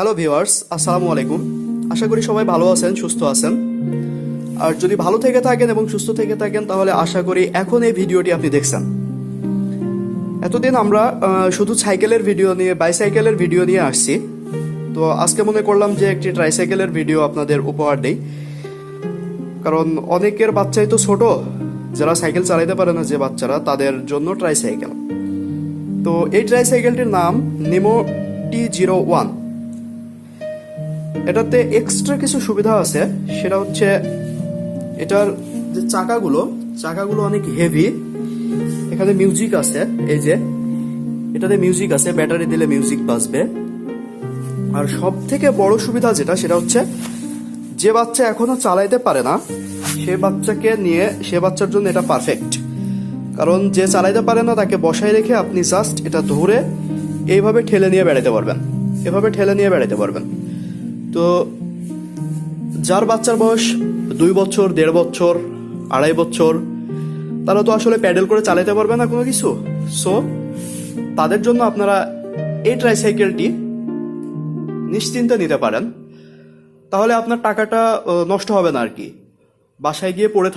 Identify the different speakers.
Speaker 1: Hello viewers আসসালামু আলাইকুম আশা করি সবাই ভালো আছেন, সুস্থ আছেন। আর যদি ভালো থেকে থাকেন এবং সুস্থ থেকে থাকেন, তাহলে আশা করি এখন এই ভিডিওটি আপনি দেখছেন। এতদিন আমরা শুধু সাইকেলের ভিডিও নিয়ে বাইসাইকেলের ভিডিও নিয়ে আসছি। তো আজকে মনে করলাম যে একটি ট্রাইসাইকেলের ভিডিও আপনাদের উপহার দেই। কারণ অনেকের বাচ্চাই তো ছোট, যারা সাইকেল চালাইতে পারে না যে বাচ্চারা, তাদের জন্য ট্রাইসাইকেল তো এই ট্রাইসাইকেলটির নাম নিমো টি জিরো ওয়ান এটাতে এক্সট্রা কিছু সুবিধা আছে। সেটা হচ্ছে এটার যে চাকাগুলো চাকাগুলো অনেক হেভি এখানে মিউজিক আছে, এই যে। এটাতে মিউজিক আছে ব্যাটারি দিলে মিউজিক বাজবে। আর সব থেকে বড় সুবিধা যেটা, সেটা হচ্ছে যে বাচ্চা এখনও চালাইতে পারে না, সে বাচ্চাকে নিয়ে, সে বাচ্চার জন্য এটা পারফেক্ট কারণ যে চালাইতে পারে না, তাকে বসায় রেখে আপনি জাস্ট এটা ধরে এইভাবে ঠেলে নিয়ে বেড়াতে পারবেন। এভাবে ঠেলে নিয়ে বেড়াতে পারবেন। তো যার বাচ্চার বয়স দুই বছর, দেড় বছর, আড়াই বছর, তারা তো আসলে প্যাডেল করে চালাতে পারবে না কোনো কিছু। সো তাদের জন্য আপনারা এই ট্রাইসাইকেলটি নিশ্চিন্তে নিতে পারেন। তাহলে আপনার টাকাটা নষ্ট হবে না আর কি। বাসায় গিয়ে পড়ে